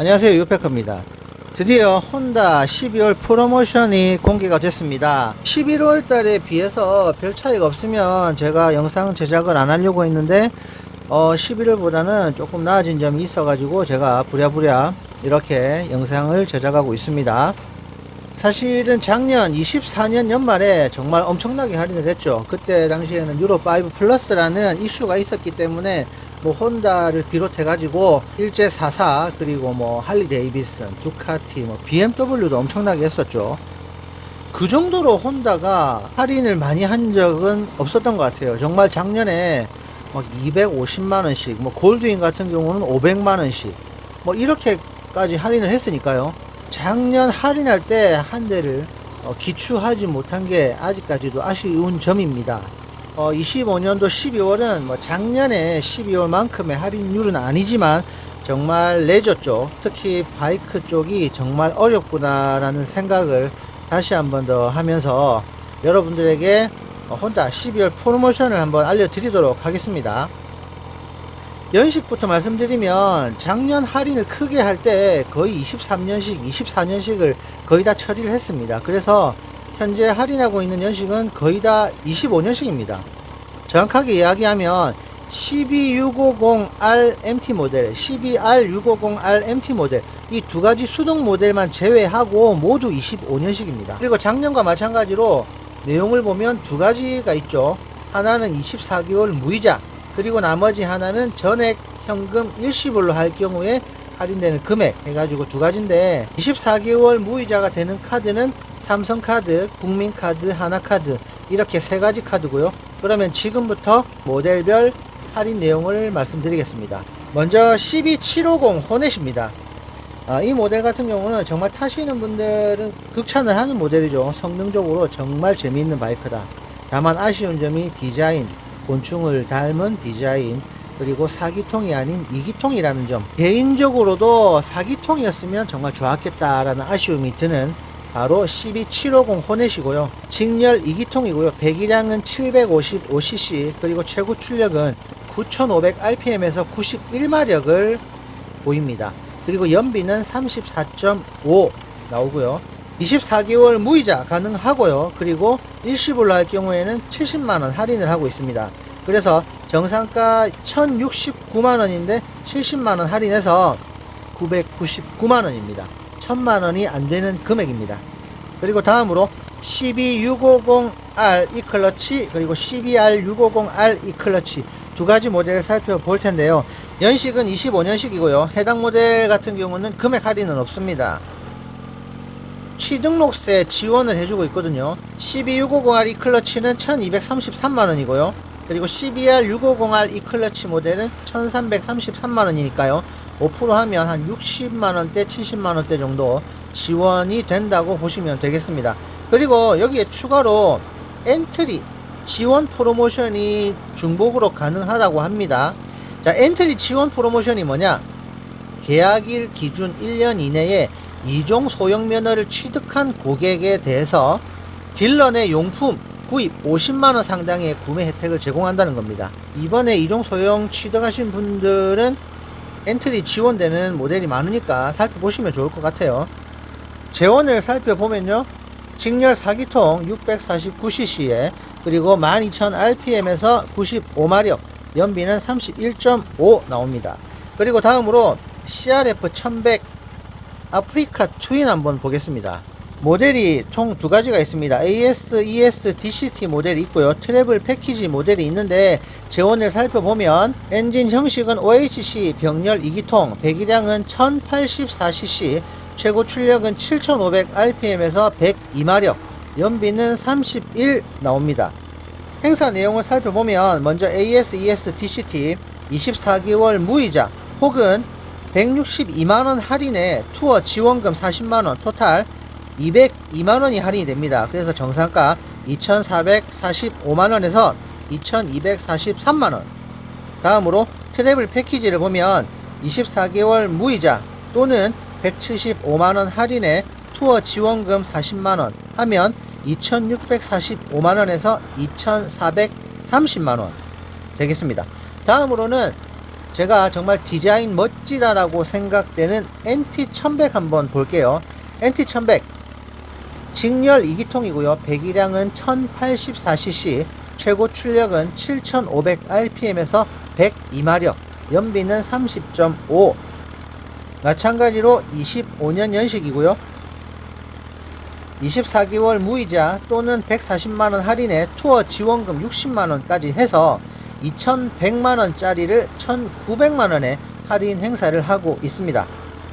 안녕하세요 유페커입니다. 드디어 혼다 12월 프로모션이 공개가 됐습니다. 11월 달에 비해서 별 차이가 없으면 제가 영상 제작을 안 하려고 했는데 어 11월보다는 조금 나아진 점이 있어 가지고 제가 부랴부랴 이렇게 영상을 제작하고 있습니다. 사실은 작년 24년 연말에 정말 엄청나게 할인을 했죠. 그때 당시에는 유로5 플러스라는 이슈가 있었기 때문에 뭐 혼다를 비롯해 가지고 일제 44 그리고 뭐 할리 데이비슨, 두카티, 뭐 BMW도 엄청나게 했었죠. 그 정도로 혼다가 할인을 많이 한 적은 없었던 것 같아요. 정말 작년에 막 250만 원씩, 뭐 골드인 같은 경우는 500만 원씩, 뭐 이렇게까지 할인을 했으니까요. 작년 할인할 때 한 대를 어, 기추하지 못한 게 아직까지도 아쉬운 점입니다. 어, 25년도 12월은 뭐 작년에 12월만큼의 할인율은 아니지만 정말 내줬죠. 특히 바이크 쪽이 정말 어렵구나라는 생각을 다시 한 번 더 하면서 여러분들에게 어, 혼다 12월 프로모션을 한번 알려드리도록 하겠습니다. 연식부터 말씀드리면 작년 할인을 크게 할 때 거의 23년식, 24년식을 거의 다 처리를 했습니다. 그래서 현재 할인하고 있는 연식은 거의 다 25년식입니다. 정확하게 이야기하면 12650R MT 모델, 12R650R MT 모델 이 두 가지 수동 모델만 제외하고 모두 25년식입니다. 그리고 작년과 마찬가지로 내용을 보면 두 가지가 있죠. 하나는 24개월 무이자, 그리고 나머지 하나는 전액 현금 일시불로 할 경우에 할인되는 금액 해가지고 두 가지인데 24개월 무이자가 되는 카드는 삼성카드, 국민카드, 하나카드 이렇게 세 가지 카드고요. 그러면 지금부터 모델별 할인 내용을 말씀드리겠습니다. 먼저 12750 호넷입니다. 아, 이 모델 같은 경우는 정말 타시는 분들은 극찬을 하는 모델이죠. 성능적으로 정말 재미있는 바이크다. 다만 아쉬운 점이 디자인, 곤충을 닮은 디자인, 그리고 사기통이 아닌 이기통이라는 점. 개인적으로도 사기통이었으면 정말 좋았겠다라는 아쉬움이 드는 바로 12750 호넷이고요. 직렬 2기통이고요. 배기량은 755cc, 그리고 최고 출력은 9500rpm에서 91마력을 보입니다. 그리고 연비는 34.5 나오고요. 24개월 무이자 가능하고요. 그리고 일시불로 할 경우에는 70만원 할인을 하고 있습니다. 그래서 정상가 1069만원인데 70만원 할인해서 999만원입니다. 1000만원이 안 되는 금액입니다. 그리고 다음으로 12650R 이 클러치 그리고 12R650R 이 클러치 두 가지 모델을 살펴볼 텐데요. 연식은 25년식이고요. 해당 모델 같은 경우는 금액 할인은 없습니다. 취등록세 지원을 해주고 있거든요. 12650R 이 클러치는 1233만원이고요. 그리고 12R650R 이클러치 모델은 1333만원이니까요. 5% 하면 한 60만원대, 70만원대 정도 지원이 된다고 보시면 되겠습니다. 그리고 여기에 추가로 엔트리 지원 프로모션이 중복으로 가능하다고 합니다. 자, 엔트리 지원 프로모션이 뭐냐? 계약일 기준 1년 이내에 이종 소형 면허를 취득한 고객에 대해서 내 용품 구입 50만원 상당의 구매 혜택을 제공한다는 겁니다. 이번에 이종 소형 취득하신 분들은 엔트리 지원되는 모델이 많으니까 살펴보시면 좋을 것 같아요. 재원을 살펴보면요. 직렬 4기통 649cc에 그리고 12,000rpm에서 95마력 연비는 31.5 나옵니다. 그리고 다음으로 CRF 1100 아프리카 트윈 한번 보겠습니다. 모델이 총 두 가지가 있습니다. AS, ES, DCT 모델이 있고요. 트래블 패키지 모델이 있는데 재원을 살펴보면 엔진 형식은 OHC 병렬 2기통, 배기량은 1084cc, 최고 출력은 7500rpm에서 102마력, 연비는 31 나옵니다. 행사 내용을 살펴보면 먼저 AS, ES, DCT 24개월 무이자 혹은 162만원 할인에 투어 지원금 40만원 토탈 202만원이 할인이 됩니다. 그래서 정상가 2445만원에서 2243만원 다음으로 트래블 패키지를 보면 24개월 무이자 또는 175만원 할인에 투어 지원금 40만원 하면 2645만원에서 2430만원 되겠습니다. 다음으로는 제가 정말 디자인 멋지다라고 생각되는 NT1100 한번 볼게요. NT1100 직렬 2기통이고요. 배기량은 1084cc, 최고 출력은 7500rpm에서 102마력, 연비는 30.5. 마찬가지로 25년 연식이고요. 24개월 무이자 또는 140만원 할인에 투어 지원금 60만원까지 해서 2100만원짜리를 1900만원에 할인 행사를 하고 있습니다.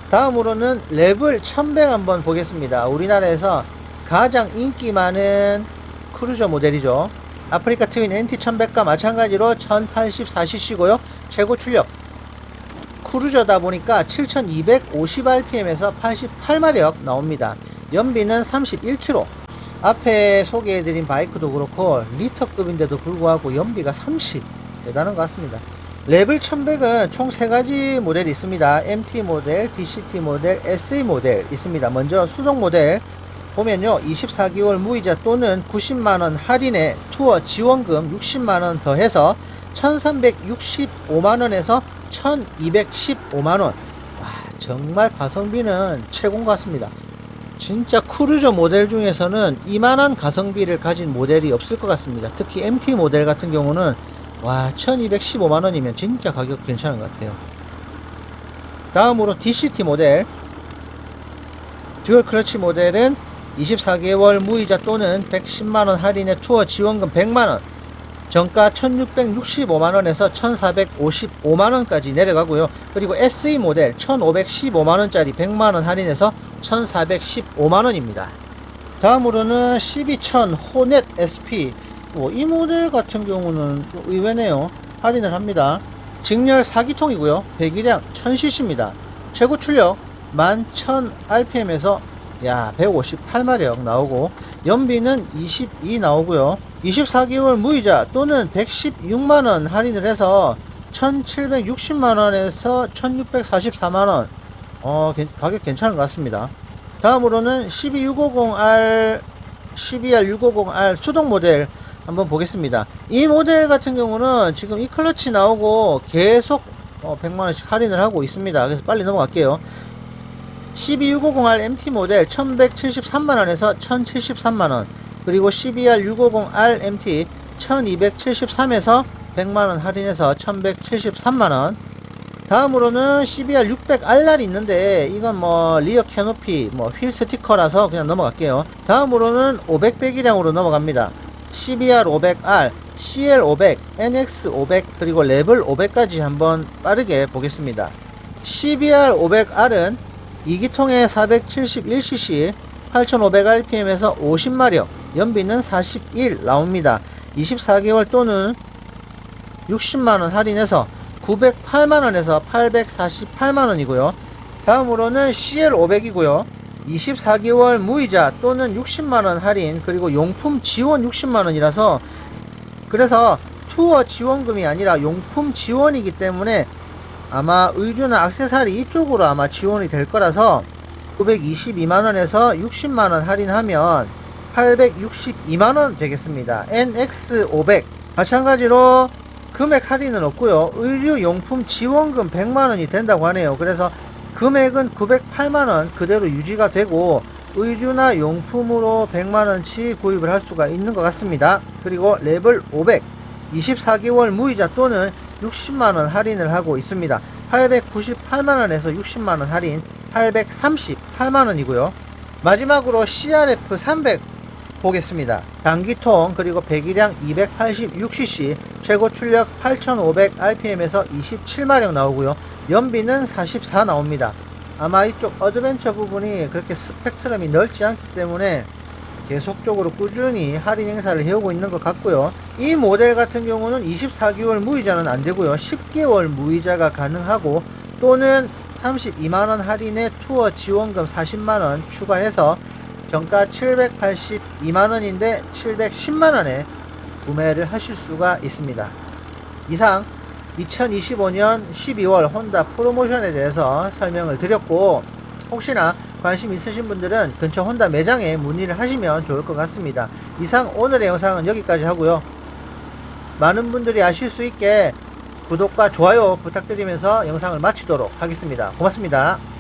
다음으로는 랩을 1100 한번 보겠습니다. 우리나라에서 가장 인기 많은 크루저 모델이죠. 아프리카 트윈 NT1100과 마찬가지로 1084cc고요. 최고 출력 크루저다 보니까 7250rpm에서 88마력 나옵니다. 연비는 31km. 앞에 소개해드린 바이크도 그렇고 리터급인데도 불구하고 연비가 30 대단한 것 같습니다. 레벨 1100은 총 3가지 모델이 있습니다. MT 모델, DCT 모델, SA 모델 있습니다. 먼저 수동 모델 보면요 24개월 무이자 또는 90만원 할인에 투어 지원금 60만원 더해서 1365만원에서 1215만원. 와 정말 가성비는 최고인 것 같습니다. 진짜 크루저 모델 중에서는 이만한 가성비를 가진 모델이 없을 것 같습니다. 특히 MT 모델 같은 경우는 와 1215만원이면 진짜 가격 괜찮은 것 같아요. 다음으로 DCT 모델. 듀얼 클러치 모델은 24개월 무이자 또는 110만원 할인에 투어 지원금 100만원 정가 1665만원에서 1455만원까지 내려가고요. 그리고 SE 모델 1515만원짜리 100만원 할인해서 1415만원입니다. 다음으로는 12100 호넷 SP 뭐, 이 모델 같은 경우는 좀 의외네요. 할인을 합니다. 직렬 4기통이고요. 배기량 1000cc입니다. 최고 출력 11000rpm에서 야 158마력 나오고 연비는 22 나오고요. 24개월 무이자 또는 116만원 할인을 해서 1760만원에서 1644만원. 어 괜- 가격 괜찮은 것 같습니다. 다음으로는 12650R 12R650R 수동 모델 한번 보겠습니다. 이 모델 같은 경우는 지금 이 클러치 나오고 계속 어, 100만원씩 할인을 하고 있습니다. 그래서 빨리 넘어갈게요 12650R MT 모델 1173만원에서 1073만원 그리고 12R650R MT 1273에서 100만원 할인해서 1173만원. 다음으로는 CBR 600R날이 있는데 이건 뭐 리어 캐노피 뭐 휠 스티커라서 그냥 넘어갈게요. 다음으로는 500 배기량으로 넘어갑니다. CBR 500R CL 500 NX 500 그리고 레벨 500까지 한번 빠르게 보겠습니다. CBR 500R은 2기통에 471cc 8500rpm에서 50마력 연비는 41 나옵니다. 24개월 또는 60만원 할인해서 908만원에서 848만원이고요. 다음으로는 CL500이고요. 24개월 무이자 또는 60만원 할인 그리고 용품 지원 60만원이라서 그래서 투어 지원금이 아니라 용품 지원이기 때문에 아마 의류나 액세서리 이쪽으로 아마 지원이 될 거라서 922만원에서 60만원 할인하면 862만원 되겠습니다. NX500 마찬가지로 금액 할인은 없고요. 의류용품 지원금 100만원이 된다고 하네요. 그래서 금액은 908만원 그대로 유지가 되고 의류나 용품으로 100만원치 구입을 할 수가 있는 것 같습니다. 그리고 레벨 500 24개월 무이자 또는 60만원 할인을 하고 있습니다. 898만원에서 60만원 할인 838만원이고요. 마지막으로 CRF 300 보겠습니다. 단기통 그리고 배기량 286cc 최고 출력 8500rpm에서 27마력 나오고요. 연비는 44 나옵니다. 아마 이쪽 어드벤처 부분이 그렇게 스펙트럼이 넓지 않기 때문에 계속적으로 꾸준히 할인 행사를 해오고 있는 것 같고요. 이 모델 같은 경우는 24개월 무이자는 안 되고요. 10개월 무이자가 가능하고 또는 32만원 할인에 투어 지원금 40만원 추가해서 정가 782만원인데 710만원에 구매를 하실 수가 있습니다. 이상 2025년 12월 혼다 프로모션에 대해서 설명을 드렸고 혹시나 관심 있으신 분들은 근처 혼다 매장에 문의를 하시면 좋을 것 같습니다. 이상 오늘의 영상은 여기까지 하고요. 많은 분들이 아실 수 있게 구독과 좋아요 부탁드리면서 영상을 마치도록 하겠습니다. 고맙습니다.